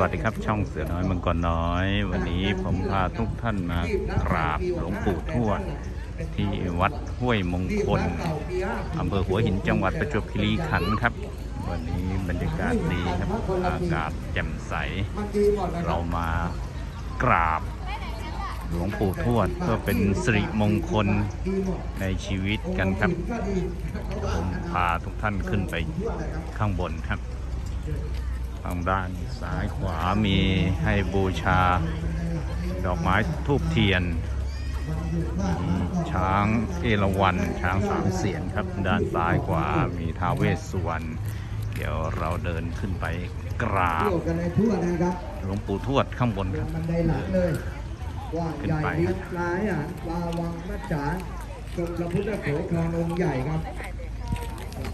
วัสดีครับช่องเสือน้อยมังกรน้อย วันนี้ผมพาทุกท่านมากราบหลวงปู่ทวดที่วัดห้วยมงคลอำเภอหัวหินจังหวัดประจวบคีรีขันธ์ครับ วันนี้บรรยากาศดีครับอากาศแจ่มใส เรามากราบหลวงปู่ทวดเพื่อเป็นสิริมงคลในชีวิตกันครับ ผมพาทุกท่านขึ้นไปข้างบนครับ ทางด้านซ้ายขวามีให้บูชา ดอกไม้ทูบเทียนมีช้างเอราวัณช้างสามเสียนครับ ด้านซ้ายขวามีท้าวเวสสุวรรณเดี๋ยวเราเดินขึ้นไปกราบเที่ยวกันในทั่วนะครับหลวงปู่ทวดข้างบนครับมันได้หลังเลยกว่างขึ้นใหญ่ไปเลี้ยงปลายอะปลาวังมัจจานชมพระพุทธโขทององค์ใหญ่ครับ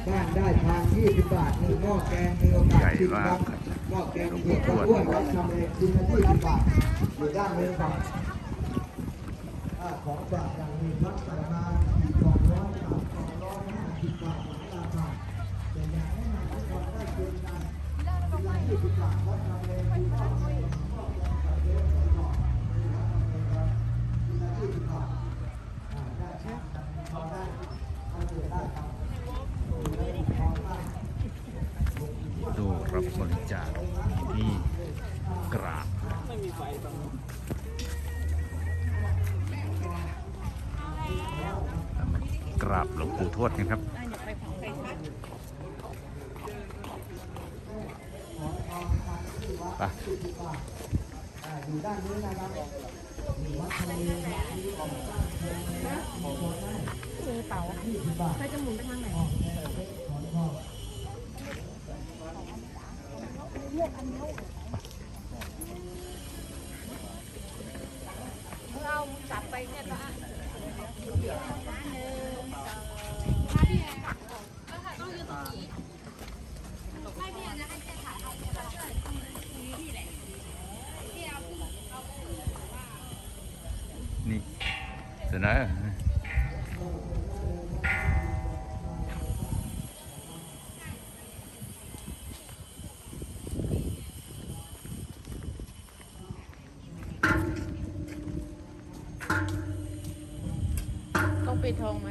บ้านได้ทาน20บาทหนึ่งหม้อแกงมีโอกาสชิมครับ หม้อแกงเผ็ดก็อ้วนครับทำเองกินละ20บาทอยู่ด้านะครับของฝากอย่างมีพักใส่มา ดกันครับไปอยู่ด้านนี้นะครับมีวัดทะเลครับมีของสร้าคนได้มีเป๋า20บาทเธอจะหมุนไปทางไหน เสนอต้องปิดทองไหม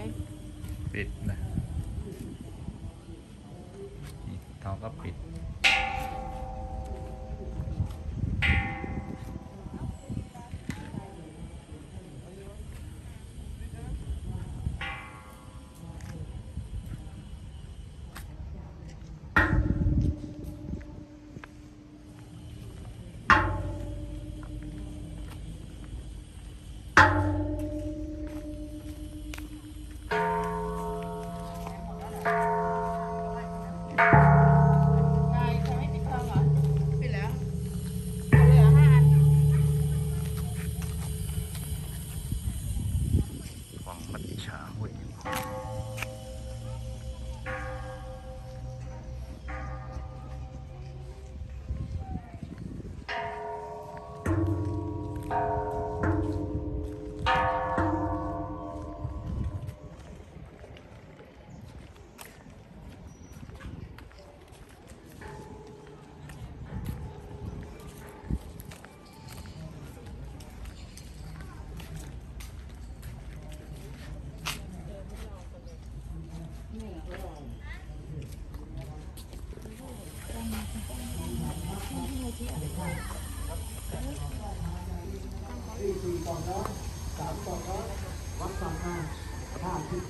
ปิดนะนี่ทองก็ปิด วัง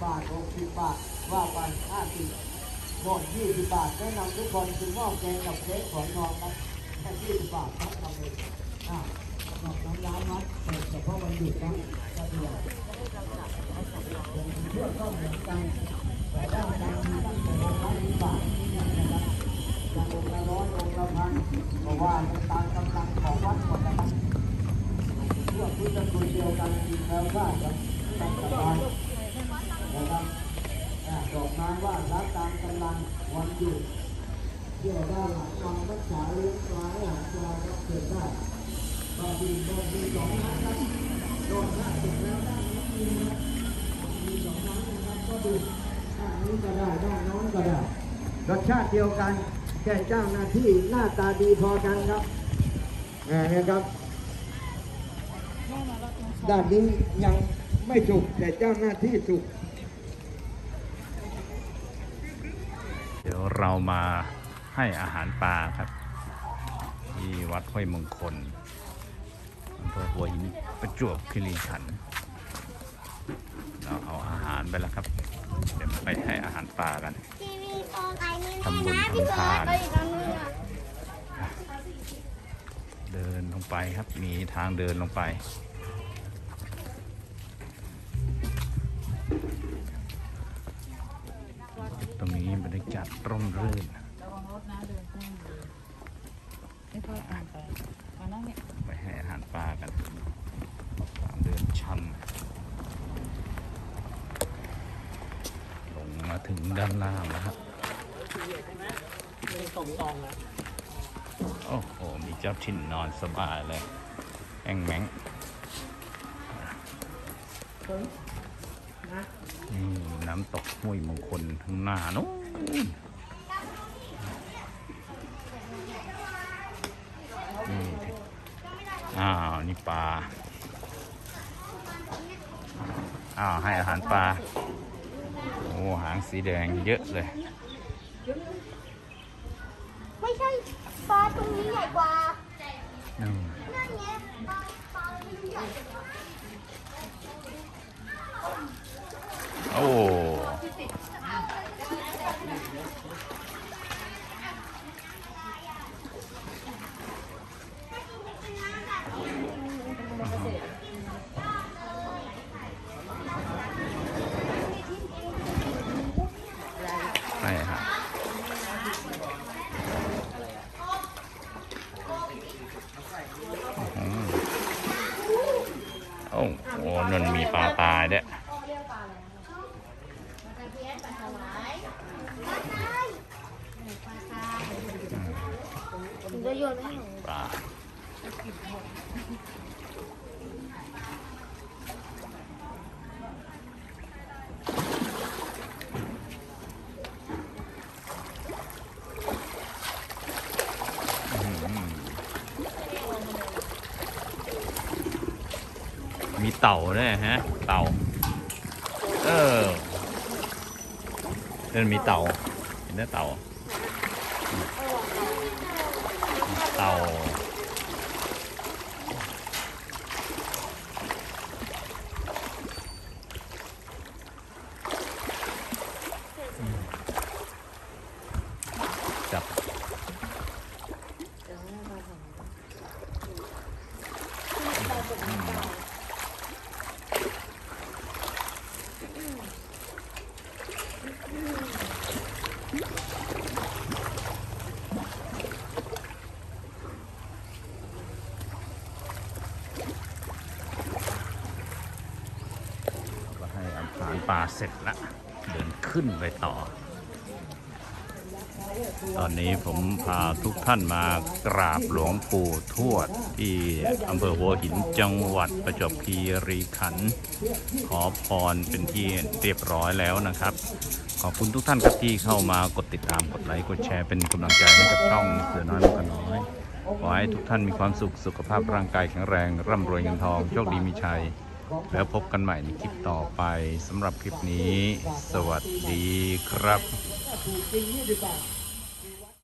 บาทหกสิบบาท ว่าไปห้าสิบหมดยี่สิบบาทแนะนำทุกคนคือหม้อแกงกับเค้กของทองครับแค่ยี่สิบบาทครับทำเองอ่าดอกน้ำร้านนัดเปิดเฉพาะวันหยุดครับก็เดียวผมเพื่อก็เหมือนกันแต่ด้านกางมีตั้งแต่ร้อยบาทนะครับจากองค์ละร้อยองค์ละพันเพราะว่าตามกำลังของวัดหมดนะครับพวกพุทธคุณเดียวกันมีแล้วว่าจะท รสชาติเดียวกันแค่เจ้าหน้าที่หน้าตาดีพอกันครับอ่านะครับ ด้านนี้ยังไม่สุกแต่เจ้าหน้าที่สุกเดี๋ยวเรามาให้อาหารปลาครับ วัดห้วยมงคลอำเภอหัวหินประจวบคีรีขันธ์เราเอาอาหารไปแล้วครับ เดี๋ยวไปให้อาหารปลากัน ทีวีฟองไอนี่ทำบุญนะพี่ทำเบิทาร์นไปอีกแล้วนึงอะเดินลงไปครับ มีทางเดินลงไป ตรงนี้บรรยากาศร่มรื่น ไม่ค่อยอ่านไปมานั่งเนี่ยไปให้อาหารปลากันทางเดินชัน ลงมาถึงด้านล่างแล้วครับโอ้โห มีเจ้าถิ่นนอนสบายเลยแองแมงนี่น้ำตกห้วยมงคลข้างหน้านู้นนี่ อ้าว นี่ปลา อ้าว ให้อาหารปลา โอ้ หางสีแดงเยอะเลย โอ้โหนั่นมีปลาตายด้วย ถึงจะโยนไม่ให้หนู ปลาอืม มีเต่าด้วยฮะ เต่า เออนั่นมีเต่า เห็นไหมเต่า เต่า จับ ก็ให้อาหารปลาเสร็จละ เดินขึ้นไปต่อ ตอนนี้ผมพาทุกท่านมากราบหลวงปู่ทวด ที่อำเภอหัวหินจังหวัดประจวบคีรีขันธ์ขอพรเป็นที่เรียบร้อยแล้วนะครับ ขอบคุณทุกท่านครับที่เข้ามากดติดตามกดไลค์กดแชร์เป็นกำลังใจให้กับช่องเสือน้อยมากน้อยขอให้ทุกท่านมีความสุขสุขภาพร่างกายแข็งแรง ร่ำรวยเงินทองโชคดีมีชัย แล้วพบกันใหม่ในคลิปต่อไปสำหรับคลิปนี้ สวัสดีครับ